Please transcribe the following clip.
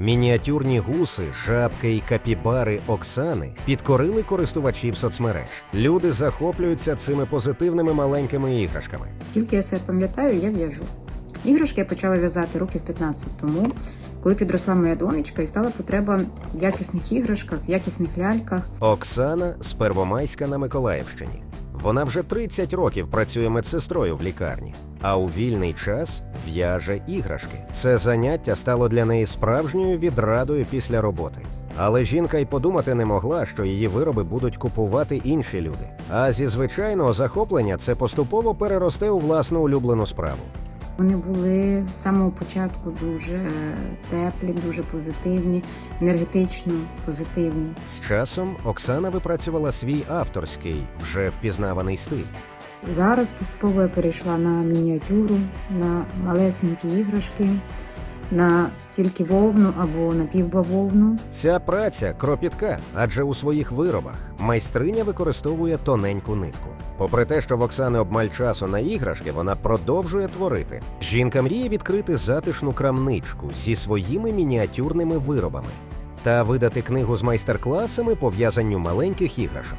Мініатюрні гуси, жабки і капібари Оксани підкорили користувачів соцмереж. Люди захоплюються цими позитивними маленькими іграшками. Скільки я себе пам'ятаю, я в'яжу. Іграшки я почала в'язати років 15 тому, коли підросла моя донечка і стала потреба в якісних іграшках, в якісних ляльках. Оксана з Первомайська на Миколаївщині. Вона вже 30 років працює медсестрою в лікарні, а у вільний час в'яже іграшки. Це заняття стало для неї справжньою відрадою після роботи. Але жінка й подумати не могла, що її вироби будуть купувати інші люди. А зі звичайного захоплення це поступово переросте у власну улюблену справу. Вони були з самого початку дуже е, теплі, дуже позитивні, енергетично позитивні. З часом Оксана випрацювала свій авторський, вже впізнаваний стиль. Зараз поступово я перейшла на мініатюру, на малесенькі іграшки, на тільки вовну або напівбавовну. Ця праця кропітка, адже у своїх виробах майстриня використовує тоненьку нитку. Попри те, що в Оксани обмаль часу на іграшки, вона продовжує творити. Жінка мріє відкрити затишну крамничку зі своїми мініатюрними виробами та видати книгу з майстер-класами по в'язанню маленьких іграшок.